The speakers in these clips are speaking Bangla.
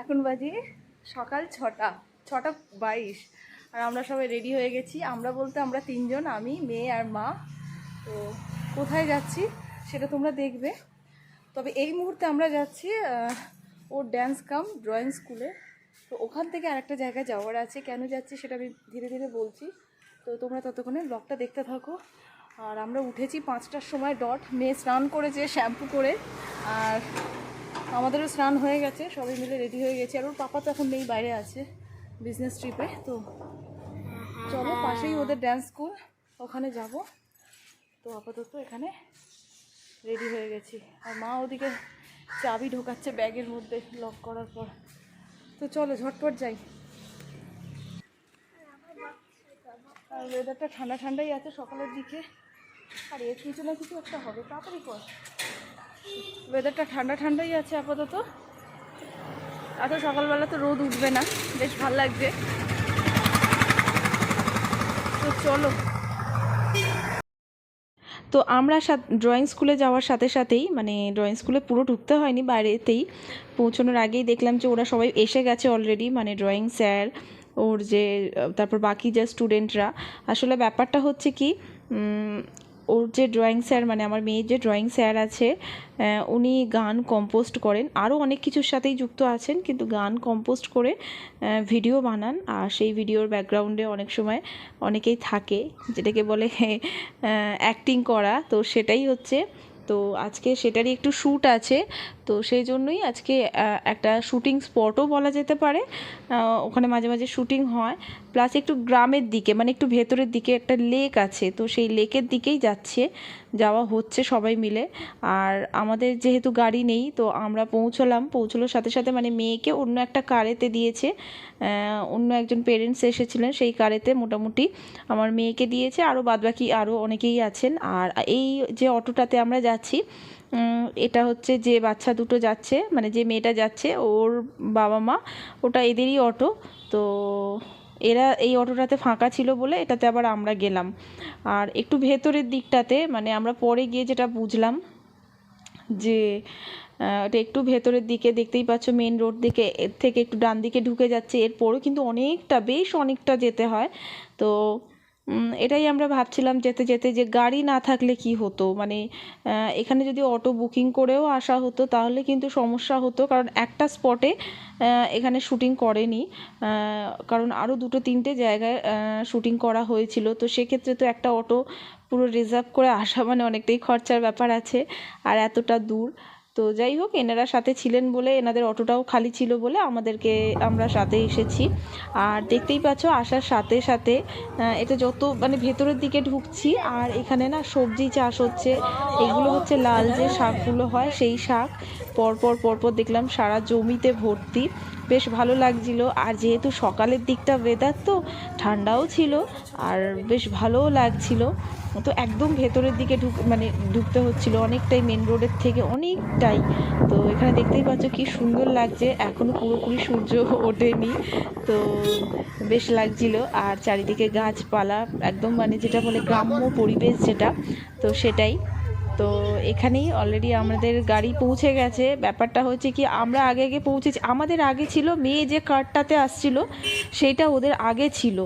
এখন বাজে সকাল ছটা ছটা বাইশ, আর আমরা সবাই রেডি হয়ে গেছি। আমরা বলতে আমরা তিনজন, আমি, মেয়ে আর মা। তো কোথায় যাচ্ছি সেটা তোমরা দেখবে। তবে এই মুহূর্তে আমরা যাচ্ছি ওর ড্যান্স কাম ড্রয়িং স্কুলে তো ওখান থেকে আরেকটা জায়গায় যাওয়ার আছে। কেন যাচ্ছি সেটা আমি ধীরে ধীরে বলছি। তো তোমরা ততক্ষণে ব্লগটা দেখতে থাকো। আর আমরা উঠেছি পাঁচটার সময় ডট মেয়ে স্নান করেছে শ্যাম্পু করে। আর আমাদেরও স্নান হয়ে গেছে, সবাই মিলে রেডি হয়ে গেছে। আর ওর পাপা তো এখন নেই, বাইরে আছে বিজনেস ট্রিপে তো চলো পাশেই ওদের ড্যান্স স্কুল ওখানে যাব। তো আপাতত এখানে রেডি হয়ে গেছি। আর মা ওদিকে চাবি ঢোকাচ্ছে ব্যাগের মধ্যে লক করার পর। তো চলো ঝটপট যাই। আর ওয়েদারটা ঠান্ডা ঠান্ডাই আছে সকালের দিকে। আর এর কিছু না কিছু একটা হবে, তাড়াতাড়ি কর। ওয়েদারটা ঠান্ডা ঠান্ডাই আছে আপাতত। এত সকালবেলা তো রোদ উঠবে না, বেশ ভালো লাগছে। তো চলো। তো আমরা ড্রয়িং স্কুলে যাওয়ার সাথে সাথেই মানে ড্রয়িং স্কুলে পুরো ঢুকতে হয়নি বাইরেতেই। পৌঁছানোর আগেই দেখলাম যে ওরা সবাই এসে গেছে অলরেডি মানে ড্রয়িং স্যার ওর যে, তারপর বাকি যে স্টুডেন্টরা আসলে ব্যাপারটা হচ্ছে কি ওর যে ড্রয়িং স্যার মানে আমার মেয়ের যে ড্রয়িং স্যার আছে উনি গান কম্পোস্ট করেন। আরও অনেক কিছুর সাথেই যুক্ত আছেন, কিন্তু গান কম্পোস্ট করে ভিডিও বানান। আর সেই ভিডিওর ব্যাকগ্রাউন্ডে অনেক সময় অনেকেই থাকে, যেটাকে বলে অ্যাক্টিং করা। তো সেটাই হচ্ছে। তো আজকে সেটারই একটু শ্যুট আছে। তো সেই জন্যই আজকে একটা শুটিং স্পটও বলা যেতে পারে। ওখানে মাঝে মাঝে শুটিং হয়। প্লাস একটু গ্রামের দিকে মানে একটু ভেতরের দিকে একটা লেক আছে, তো সেই লেকের দিকেই যাচ্ছে। যাওয়া হচ্ছে সবাই মিলে। আর আমাদের যেহেতু গাড়ি নেই, তো আমরা পৌঁছলাম। পৌঁছলোর সাথে সাথে মানে মেয়েকে অন্য একটা কারেতে দিয়েছে। অন্য একজন পেরেন্টস এসেছিলেন, সেই কারেতে মোটামুটি আমার মেয়েকে দিয়েছে। আরও বাদবাকি আরও অনেকেই আছেন। আর এই যে অটোটাতে আমরা যাচ্ছি এটা হচ্ছে যে বাচ্চা দুটো যাচ্ছে মানে যে মেয়েটা যাচ্ছে, ওর বাবা মা, ওটা এদেরই অটো। তো এরা এই অটোটাতে ফাঁকা ছিল বলে এটাতে আবার আমরা গেলাম। আর একটু ভেতরের দিকটাতে মানে আমরা পরে গিয়ে যেটা বুঝলাম যে এটা একটু ভেতরের দিকে, দেখতেই পাচ্ছ মেন রোড দিকে, এর থেকে একটু ডান দিকে ঢুকে যাচ্ছে। এরপরও কিন্তু অনেকটা, বেশ অনেকটা যেতে হয়। তো এটাই আমরা ভাবছিলাম যেতে যেতে যে গাড়ি না থাকলে কি হতো? মানে এখানে যদি অটো বুকিং করেও আসা হতো তাহলে কিন্তু সমস্যা হতো। কারণ একটা স্পটে এখানে শুটিং করেনি। কারণ আরও দুটো তিনটে জায়গায় শুটিং করা হয়েছিল। তো সেক্ষেত্রে তো একটা অটো পুরো রিজার্ভ করে আসা মানে অনেকটাই খরচার ব্যাপার আছে। আর এতটা দূর। তো যাই হোক, এনারা সাথে ছিলেন বলে, এনাদের অটোটাও খালি ছিল বলে আমাদেরকে আমরা সাথে এসেছি। আর দেখতেই পাচ্ছ, আসার সাথে সাথে এটা যত মানে ভেতরের দিকে ঢুকছি, আর এখানে না সবজি চাষ হচ্ছে। এগুলো হচ্ছে লাল যে শাকগুলো হয়, সেই শাক। পরপর পরপর দেখলাম সারা জমিতে ভর্তি। বেশ ভালো লাগছিল। আর যেহেতু সকালের দিকটা ওয়েদার তো ঠান্ডাও ছিল, আর বেশ ভালোও লাগছিল। তো একদম ভেতরের দিকে ঢুক মানে ঢুকতে হচ্ছিল। অনেকটাই মেন রোডের থেকে অনেকটাই। তো এখানে দেখতেই পাচ্ছ কি সুন্দর লাগছে। এখনও পুরোপুরি সূর্য ওঠেনি। তো বেশ লাগছিল। আর চারিদিকে গাছপালা, একদম মানে যেটা বলে গ্রাম্য পরিবেশ যেটা, তো সেটাই। তো এখানেই অলরেডি আমাদের গাড়ি পৌঁছে গেছে। ব্যাপারটা হচ্ছে কি, আমরা আগে আগে পৌঁছেছি। আমাদের আগে ছিল, মেয়ে যে কারটাতে আসছিল, সেইটা ওদের আগে ছিল।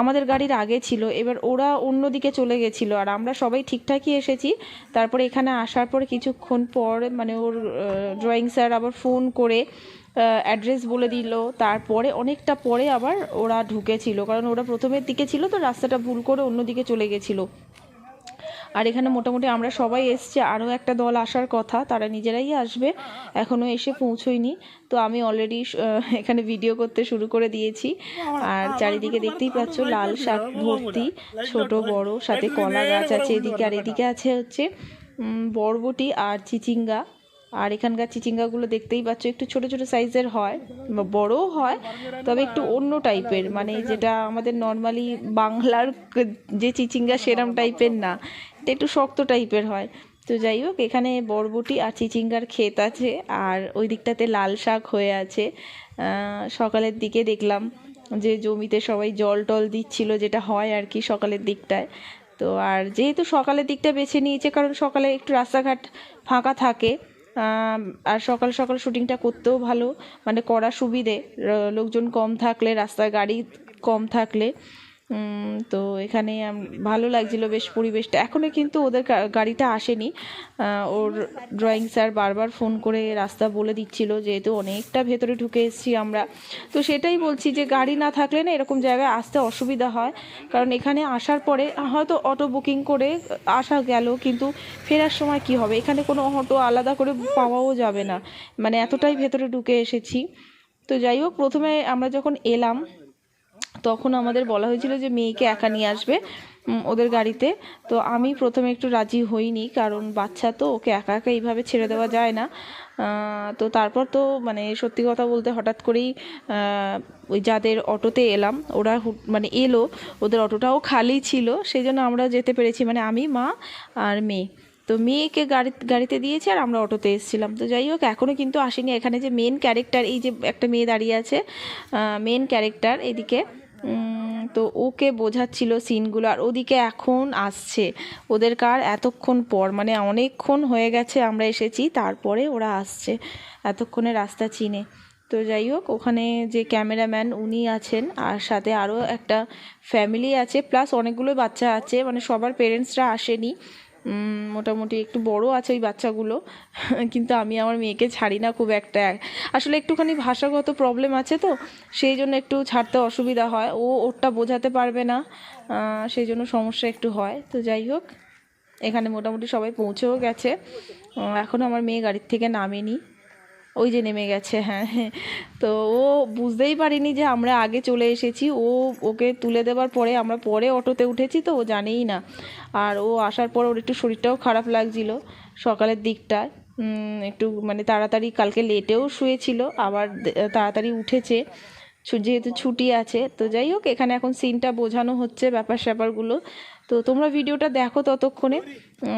আমাদের গাড়ির আগে ছিল। এবার ওরা অন্যদিকে চলে গেছিল। আর আমরা সবাই ঠিকঠাকই এসেছি। তারপরে এখানে আসার পর কিছুক্ষণ পর মানে ওর ড্রয়িং স্যার আবার ফোন করে অ্যাড্রেস বলে দিল। তারপরে অনেকটা পরে আবার ওরা ঢুকেছিল। কারণ ওরা প্রথমের দিকে ছিল তো, রাস্তাটা ভুল করে অন্যদিকে চলে গেছিল। আর এখানে মোটামুটি আমরা সবাই এসছি, আরও একটা দল আসার কথা, তারা নিজেরাই আসবে, এখনও এসে পৌঁছোয়নি। তো আমি অলরেডি এখানে ভিডিও করতে শুরু করে দিয়েছি। আর চারিদিকে দেখতেই পাচ্ছ লাল শাক ভর্তি, ছোট, বড়, সাথে কলা গাছ আছে এদিকে আর এদিকে আছে হচ্ছে বরবটি আর চিচিঙ্গা। আর এখানকার চিচিঙ্গাগুলো দেখতেই পাচ্ছ, একটু ছোট ছোট সাইজের হয় বড়ও হয়, তবে একটু অন্য টাইপের মানে যেটা আমাদের নর্মালি বাংলার যে চিচিঙ্গা সেরম টাইপের না। এটা একটু শক্ত টাইপের হয়। তো যাই হোক, এখানে বরবটি আর চিচিঙ্গার ক্ষেত আছে আর ওই দিকটাতে লাল শাক হয়ে আছে। সকালের দিকে দেখলাম যে জমিতে সবাই জল টল দিচ্ছিল যেটা হয় আর কি সকালের দিকটায়। তো আর যেহেতু সকালের দিকটা বেছে নিয়েছে, কারণ সকালে একটু রাস্তাঘাট ফাঁকা থাকে আর সকাল সকাল শুটিংটা করতেও ভালো। মানে করা সুবিধে লোকজন কম থাকলে রাস্তায় গাড়ি কম থাকলে। তো এখানে ভালো লাগছিল বেশ পরিবেশটা। এখনও কিন্তু ওদের গাড়িটা আসেনি। ওর ড্রয়িং স্যার বারবার ফোন করে রাস্তা বলে দিচ্ছিল, যেহেতু অনেকটা ভেতরে ঢুকে এসেছি আমরা। তো সেটাই বলছি যে, গাড়ি না থাকলে না এরকম জায়গায় আসতে অসুবিধা হয়। কারণ এখানে আসার পরে, হয়তো অটো বুকিং করে আসা গেল, কিন্তু ফেরার সময় কি হবে? এখানে কোনো অটো আলাদা করে পাওয়াও যাবে না। মানে এতটাই ভেতরে ঢুকে এসেছি। তো যাই হোক, প্রথমে আমরা যখন এলাম তখন আমাদের বলা হয়েছিল যে মেয়েকে একা নিয়ে আসবে ওদের গাড়িতে। তো আমি প্রথমে একটু রাজি হইনি, কারণ বাচ্চা তো, ওকে একা একা এইভাবে ছেড়ে দেওয়া যায় না। তো তারপর তো মানে সত্যি কথা বলতে হঠাৎ করেই ওই যাদের অটোতে এলাম, ওরা মানে এলো, ওদের অটোটাও খালি ছিল সেই জন্য আমরা যেতে পেরেছি মানে আমি, মা আর মেয়ে। তো মেয়েকে গাড়ি, গাড়িতে দিয়েছে আর আমরা অটোতে এসেছিলাম। তো যাই হোক এখনও কিন্তু আসেনি। এখানে যে মেন ক্যারেক্টার এই যে একটা মেয়ে দাঁড়িয়ে আছে মেন ক্যারেক্টার এদিকে তো ওকে বোঝাচ্ছিল সিনগুলো, আর ওদিকে এখন আসছে। ওদের কার এতক্ষণ পর মানে অনেকক্ষণ হয়ে গেছে আমরা এসেছি, তারপরে ওরা আসছে এতক্ষণে রাস্তা চিনে। তো যাই হোক, ওখানে যে ক্যামেরাম্যান উনি আছেন, আর সাথে আরও একটা ফ্যামিলি আছে, প্লাস অনেকগুলো বাচ্চা আছে মানে সবার পেরেন্টসরা আসেনি। মোটামুটি একটু বড় আছে ওই বাচ্চাগুলো, কিন্তু আমি আমার মেয়েকে ছাড়ি না খুব একটা। আসলে একটুখানি ভাষাগত প্রবলেম আছে তো, সেই জন্য একটু ছাড়তে অসুবিধা হয়। ও ওরটা বোঝাতে পারবে না সেই জন্য সমস্যা একটু হয়। তো যাই হোক, এখানে মোটামুটি সবাই পৌঁছেও গেছে। এখন আমার মেয়ে গাড়ির থেকে নামেনি। ওই যে নেমে গেছে হ্যাঁ হ্যাঁ। তো ও বুঝতেই পারিনি যে আমরা আগে চলে এসেছি। ও ওকে তুলে দেওয়ার পরে আমরা পরে অটোতে উঠেছি তো ও জানেই না। আর ও আসার পর ওর একটু শরীরটাও খারাপ লাগছিল সকালের দিকটায়। উম, একটু মানে তাড়াতাড়ি কালকে লেটেও শুয়েছিল আবার তাড়াতাড়ি উঠেছে। যেহেতু ছুটি আছে তো যাই হোক এখানে এখন সিনটা বোঝানো হচ্ছে ব্যাপার স্যাপারগুলো তো তোমরা ভিডিওটা দেখো ততক্ষণে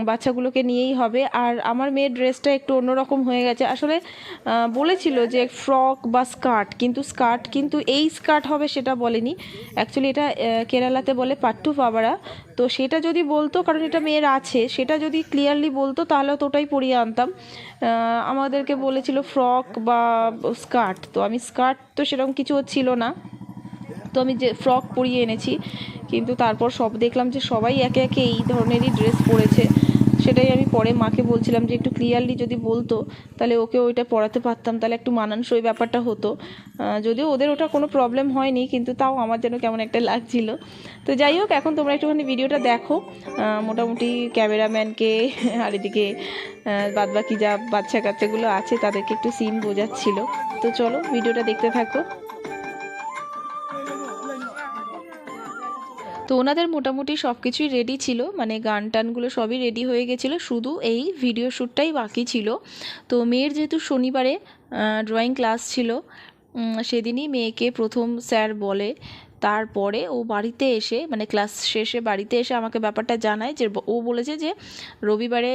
বাচ্চাগুলোকে নিয়েই হবে। আর আমার মেয়ের ড্রেসটা একটু অন্যরকম হয়ে গেছে। আসলে বলেছিল যে ফ্রক বা স্কার্ট, কিন্তু স্কার্ট, কিন্তু এই স্কার্ট হবে সেটা বলেনি। অ্যাকচুয়ালি এটা কেরালাতে বলে পাট্টু পাবাড়া তো সেটা যদি বলতো, কারণ এটা মেয়ের আছে, সেটা যদি ক্লিয়ারলি বলতো, তাহলে তো ওটাই পরিয়ে আনতাম। আমাদেরকে বলেছিল ফ্রক বা স্কার্ট। তো আমি স্কার্ট তো সেরকম কিছু ছিল না। তো আমি যে ফ্রক পরিয়ে এনেছি, কিন্তু তারপর সব দেখলাম যে সবাই একে একে এই ধরনেরই ড্রেস পরেছে। সেটাই আমি পরে মাকে বলছিলাম যে একটু ক্লিয়ারলি যদি বলতো, তাহলে ওকে ওইটা পরাতে পারতাম, তাহলে একটু মানানসই ব্যাপারটা হতো। যদিও ওদের ওটা কোনো প্রবলেম হয়নি, কিন্তু তাও আমার যেন কেমন একটা লাগছিল। তো যাই হোক, এখন তোমরা একটুখানি ভিডিওটা দেখো। মোটামুটি ক্যামেরাম্যানকে আর এদিকে বাদ বাকি যা বাচ্চা কাচ্চাগুলো আছে, তাদেরকে একটু সিন বোঝাচ্ছিল। তো চলো, ভিডিওটা দেখতে থাকো। তো ওনাদের মোটামুটি সব কিছুই রেডি ছিল মানে গান টানগুলো সবই রেডি হয়ে গেছিল, শুধু এই ভিডিও শ্যুটটাই বাকি ছিল। তো মেয়ের যেহেতু শনিবারে ড্রয়িং ক্লাস ছিল সেদিনই মেয়েকে প্রথম স্যার বলে তারপরে ও বাড়িতে এসে মানে ক্লাস শেষে বাড়িতে এসে আমাকে ব্যাপারটা জানায় যে, ও বলেছে যে, রবিবারে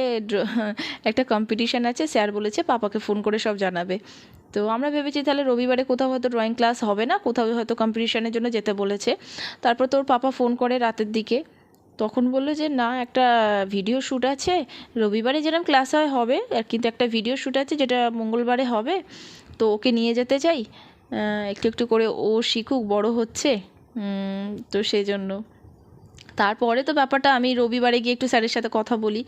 একটা কম্পিটিশান আছে, স্যার বলেছে পাপাকে ফোন করে সব জানাবে। তো আমরা ভেবেছি তাহলে রবিবারে কোথাও হয়তো ড্রয়িং ক্লাস হবে না, কোথাও হয়তো কম্পিটিশানের জন্য যেতে বলেছে। তারপর তোর পাপা ফোন করে রাতের দিকে। তখন বলল যে, না, একটা ভিডিও শ্যুট আছে, রবিবারে যেরকম ক্লাস হয়, হবে। কিন্তু একটা ভিডিও শ্যুট আছে, যেটা মঙ্গলবারে হবে। তো ওকে নিয়ে যেতে চাই। একটু একটু করে ও শিখুক, বড় হচ্ছে। তো সেই জন্য। তারপরে তো ব্যাপারটা আমি রবিবারে গিয়ে একটু স্যারের সাথে কথা বলি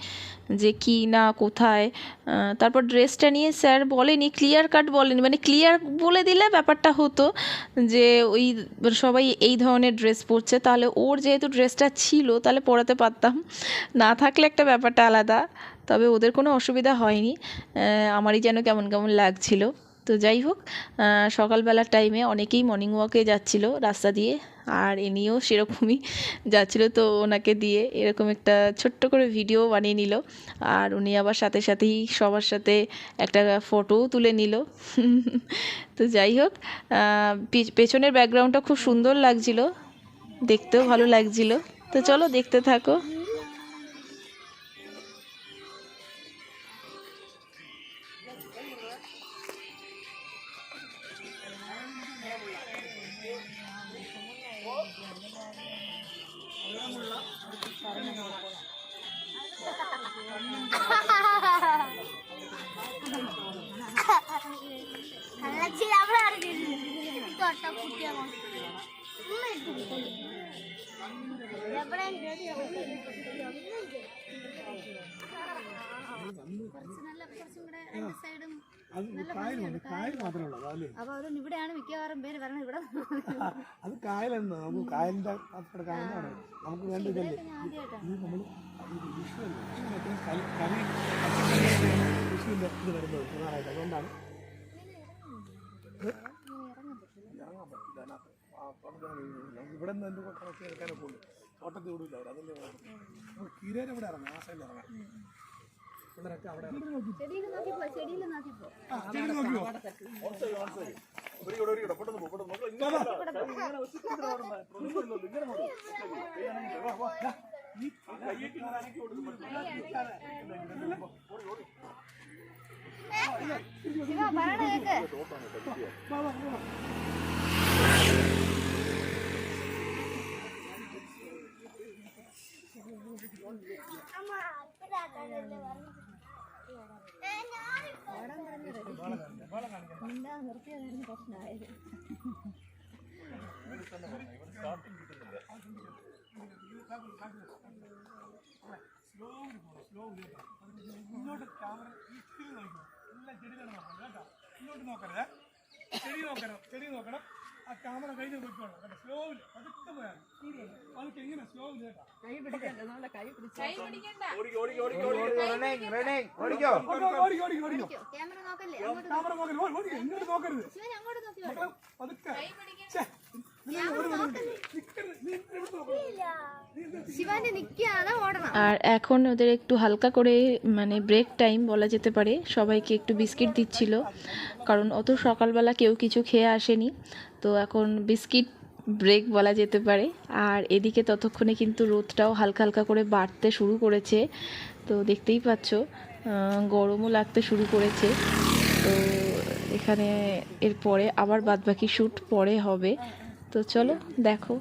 যে কি না, কোথায়। তারপর ড্রেসটা নিয়ে স্যার বলেনি ক্লিয়ার কাট বলেনি। মানে ক্লিয়ার বলে দিলে ব্যাপারটা হতো যে ওই সবাই এই ধরনের ড্রেস পরছে। তাহলে ওর যেহেতু ড্রেসটা ছিল, তাহলে পরাতে পারতাম। না থাকলে একটা ব্যাপারটা আলাদা, তবে ওদের কোনো অসুবিধা হয়নি। আমারই যেন কেমন কেমন লাগছিল। তো যাই হোক সকালবেলার টাইমে অনেকেই মর্নিং ওয়াকে যাচ্ছিল রাস্তা দিয়ে, আর এনিও সেরকমই যাচ্ছিল। তো ওনাকে দিয়ে এরকম একটা ছোট্ট করে ভিডিও বানিয়ে নিল, আর উনি আবার সাথে সাথেই সবার সাথে একটা ফটোও তুলে নিল। তো যাই হোক পেছনের ব্যাকগ্রাউন্ডটা খুব সুন্দর লাগছিল, দেখতেও ভালো লাগছিল। তো চলো দেখতে থাকো। കേട്ടോ ഇവിടെയാണ് മിക്കവാറും പേര് വരണം ഇവിടെ. അത് കായലെന്ന് നമുക്ക് കായലിന്റെ കായലാണ് നമുക്ക് വേണ്ടതല്ലേ വരുന്നത് അതുകൊണ്ടാണ് ഇവിടെ നിന്ന് എന്ത് കണക്ക് എടുക്കാനൊക്കെ ഉണ്ട് തോട്ടത്തിൽ വിടില്ല അവർ അതല്ലേ നമ്മൾ കീരേരെ ഇവിടെ ഇറങ്ങാം ആ സൈഡിൽ ഇറങ്ങാം. പിള്ളേരൊക്കെ അവിടെ ഇറങ്ങാം. ചെടിയിൽ നോക്കിപ്പോ എന്താ നിർത്തിയതായിരുന്നു പ്രശ്നമായത് ഇങ്ങോട്ട് ക്യാമറ ചെടി നോക്കണം എല്ലാം നോക്കണം കേട്ടോ. ഇങ്ങോട്ട് നോക്കരുത്. ചെടി നോക്കണം. ചെടി നോക്കണം. ആ ക്യാമറ കയ്യിൽ പോയിക്കോളാം. കേട്ടോ സ്ലോവിൽ പതുക്കെ പോയാൽ അവൾക്ക് എങ്ങനെ സ്ലോവിൽ കേട്ടോ. കൈ പിടിക്കണ്ട നമ്മുടെ കൈ പിടിക്കണ്ട. ക്യാമറ നോക്കല്ലേ? അങ്ങോട്ട് നോക്കരുത്. പതുക്കെ. আর এখন ওদের একটু হালকা করে মানে ব্রেক টাইম বলা যেতে পারে। সবাইকে একটু বিস্কিট দিচ্ছিল, কারণ অত সকালবেলা কেউ কিছু খেয়ে আসেনি। তো এখন বিস্কিট ব্রেক বলা যেতে পারে। আর এদিকে ততক্ষণে কিন্তু রোদটাও হালকা হালকা করে বাড়তে শুরু করেছে। তো দেখতেই পাচ্ছ গরমও লাগতে শুরু করেছে। তো এখানে এরপরে আবার বাদবাকি শ্যুট পরে হবে। তো চলো দেখো।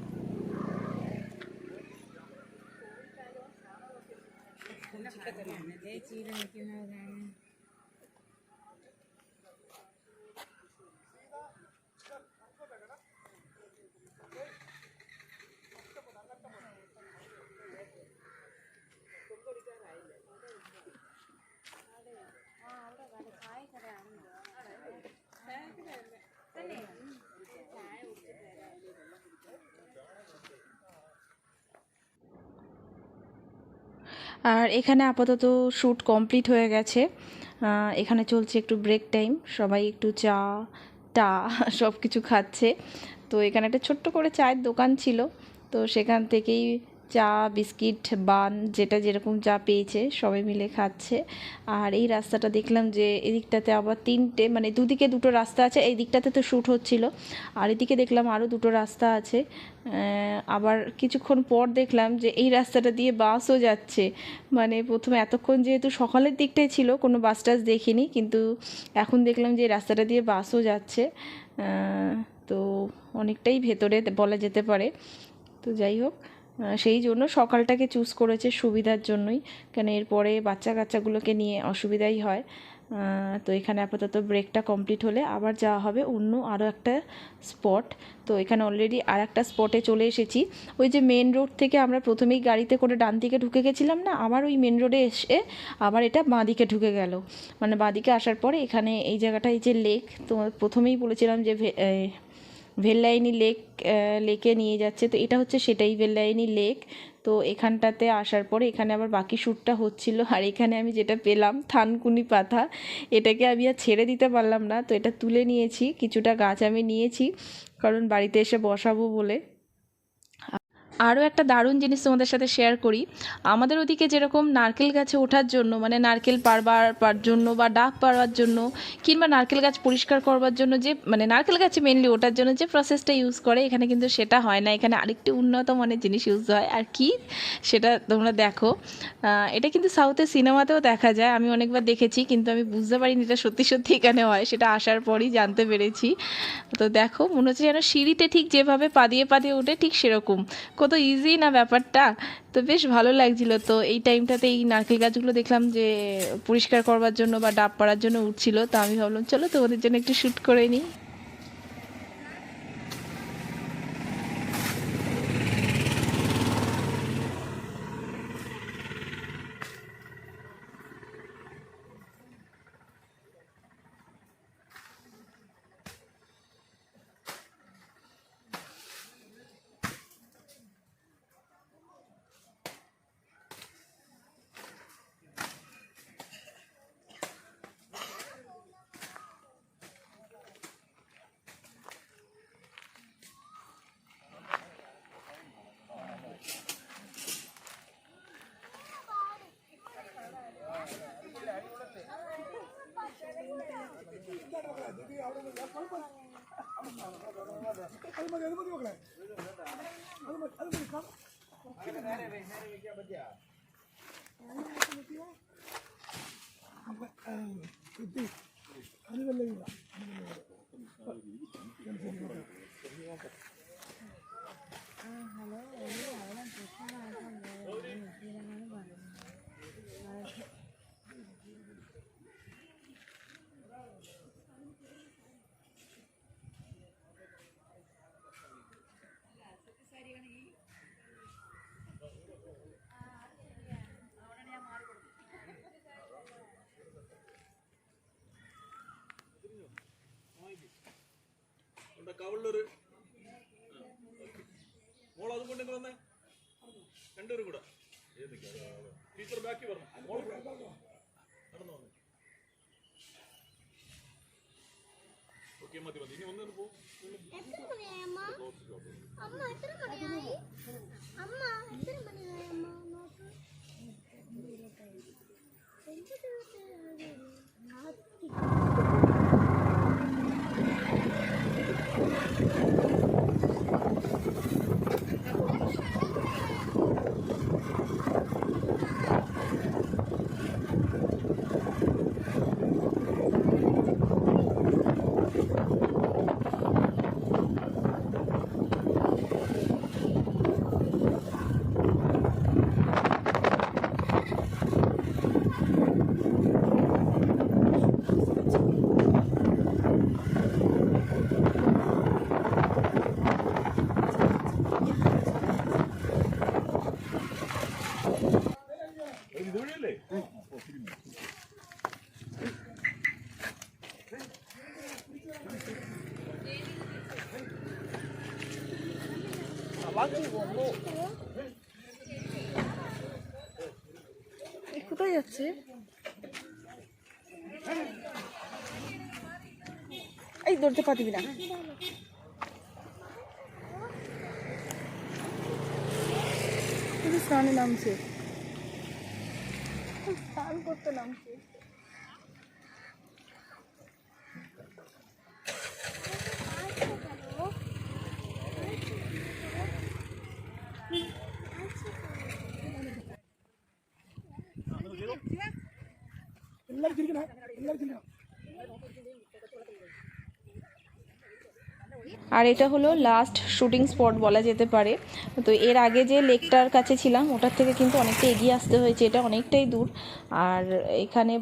আর এখানে আপাতত শ্যুট কমপ্লিট হয়ে গেছে। এখানে চলছে একটু ব্রেক টাইম সবাই একটু চা, টা সব কিছু খাচ্ছে। তো এখানে একটা ছোট্ট করে চায়ের দোকান ছিল, তো সেখান থেকেই চা, বিস্কিট বান যেটা যেরকম যা পেয়েছে সবাই মিলে খাচ্ছে। আর এই রাস্তাটা দেখলাম যে এদিকটাতে আবার তিনটে মানে দুদিকে দুটো রাস্তা আছে, এই দিকটাতে তো শ্যুট হচ্ছিল। আর এদিকে দেখলাম আরও দুটো রাস্তা আছে। আবার কিছুক্ষণ পর দেখলাম যে এই রাস্তাটা দিয়ে বাসও যাচ্ছে। মানে প্রথমে এতক্ষণ যেহেতু সকালের দিকটাই ছিল, কোনো বাস টাস দেখিনি, কিন্তু এখন দেখলাম যে রাস্তাটা দিয়ে বাসও যাচ্ছে। তো অনেকটাই ভেতরে বলা যেতে পারে। তো যাই হোক সেই জন্য সকালটাকে চুজ করেছে সুবিধার জন্যই। কেন এরপরে বাচ্চা কাচ্চাগুলোকে নিয়ে অসুবিধাই হয়। তো এখানে আপাতত ব্রেকটা কমপ্লিট হলে আবার যাওয়া হবে অন্য আরও একটা স্পট তো এখানে অলরেডি আর একটা স্পটে চলে এসেছি। ওই যে মেন রোড থেকে আমরা প্রথমেই গাড়িতে করে ডান দিকে ঢুকে গেছিলাম না, আবার ওই মেন রোডে এসে আবার এটা বাঁ দিকে ঢুকে গেল। মানে বাঁ দিকে আসার পরে এখানে এই জায়গাটা এই যে লেক তো প্রথমেই বলেছিলাম যে ভেল্লাইনি লেক লেকে নিয়ে যাচ্ছে। তো এটা হচ্ছে সেটাই ভেল্লাইনি লেক তো এখানটাতে আসার পর এখানে আবার বাকি শ্যুটটা হচ্ছিল। আর এখানে আমি যেটা পেলাম, থানকুনি পাতা। এটাকে আমি আর ছেড়ে দিতে পারলাম না। তো এটা তুলে নিয়েছি। কিছুটা গাছ আমি নিয়েছি। কারণ বাড়িতে এসে বসাবো বলে। আরও একটা দারুণ জিনিস তোমাদের সাথে শেয়ার করি। আমাদের ওদিকে যেরকম নারকেল গাছে ওঠার জন্য মানে নারকেল পারবার, পার জন্য বা ডাক পারবার জন্য, কিংবা নারকেল গাছ পরিষ্কার করবার জন্য যে মানে নারকেল গাছে মেনলি ওঠার জন্য যে প্রসেসটা ইউজ করে, এখানে কিন্তু সেটা হয় না। এখানে আরেকটি উন্নত মানের জিনিস ইউজ হয়। আর কি? সেটা তোমরা দেখো। এটা কিন্তু সাউথের সিনেমাতেও দেখা যায়। আমি অনেকবার দেখেছি, কিন্তু আমি বুঝতে পারিনি এটা সত্যি সত্যি এখানে হয়। সেটা আসার পরই জানতে পেরেছি। তো দেখো, মনে হচ্ছে যেন সিঁড়িতে ঠিক যেভাবে পা দিয়ে পা দিয়ে ওঠে ঠিক সেরকম। কত ইজি না ব্যাপারটা? তো বেশ ভালো লাগছিল। তো এই টাইমটাতে এই নারকেল গাছগুলো দেখলাম যে পরিষ্কার করবার জন্য বা ডাব পাড়ার জন্য উঠছিল। তো আমি ভাবলাম, চলো তোমাদের জন্য একটু শ্যুট করে নিই। அது மாதிரி அது மாதிரி வைக்கல அது மாதிரி அது மாதிரி காணும் அது வெள்ளைங்களா ஹலோ அதெல்லாம் பிரச்சனை ഇവിടെ കവളിലൊരു മോൾ അതും കൊണ്ട് നിങ്ങൾ വന്നേ? രണ്ടുപേരും കൂടെ. ടീച്ചർ ബാക്കി പറഞ്ഞു മോൾ നടന്നു വന്നു. ഓക്കെ മതി മതി. ഇനി ഒന്നു പോ. എത്ര മണിയായി അമ്മ জলতে পা দিবি না স্নানে নামছে। স্নান করতে নামছে। எல்லாரும் சிரிக்கணும் எல்லாரும் சிரிக்கணும் আর এটা হলো লাস্ট শুটিং স্পট বলা যেতে পারে। তো এর আগে যে লেকটার কাছে ছিলাম, ওটার থেকে কিন্তু অনেকটা এগিয়ে আসতে হয়েছে, এটা অনেকটাই দূর। আর এখানে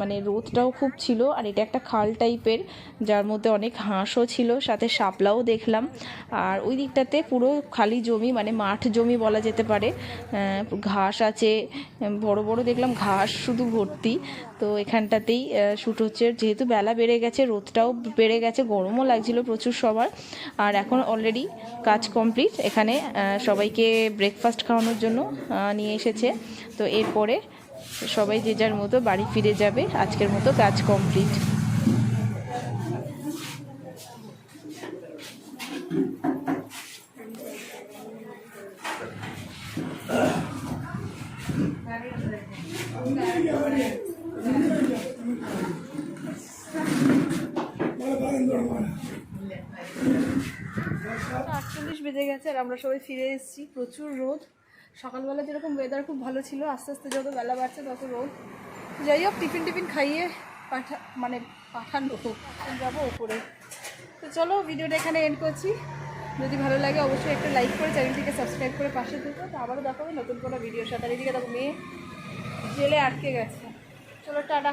মানে রোদটাও খুব ছিল, আর এটা একটা খাল টাইপের, যার মধ্যে অনেক হাঁসও ছিল, সাথে শাপলাও দেখলাম। আর ওই দিকটাতে পুরো খালি জমি মানে মাঠ জমি বলা যেতে পারে। ঘাস আছে বড় বড় দেখলাম ঘাস শুধু ভর্তি। তো এখানটাতেই শ্যুট হচ্ছে। যেহেতু বেলা বেড়ে গেছে, রোদটাও বেড়ে গেছে, গরমও লাগছিল প্রচুর সবার। আর এখন অলরেডি কাজ কমপ্লিট এখানে সবাইকে ব্রেকফাস্ট খাওয়ানোর জন্য নিয়ে এসেছে। তো এরপরে সবাই যে যার মতো বাড়ি ফিরে যাবে, আজকের মতো কাজ কমপ্লিট আটচল্লিশ বেজে গেছে আর আমরা সবাই ফিরে এসেছি। প্রচুর রোদ। সকালবেলা যেরকম ওয়েদার খুব ভালো ছিল, আস্তে আস্তে যত বেলা বাড়ছে তত রোদ। যাই হোক, টিফিন টিফিন খাইয়ে পাঠা মানে পাঠানো। যাব ওপরে। তো চলো, ভিডিওটা এখানে এন্ড করছি। যদি ভালো লাগে অবশ্যই একটা লাইক করে চ্যানেলটিকে সাবস্ক্রাইব করে পাশে থেকো। তো আবারও দেখাবে নতুন কোনো ভিডিওর সাথে। এদিকে দেখো, মেয়ে জেলে আটকে গেছে। চলো, টাটা।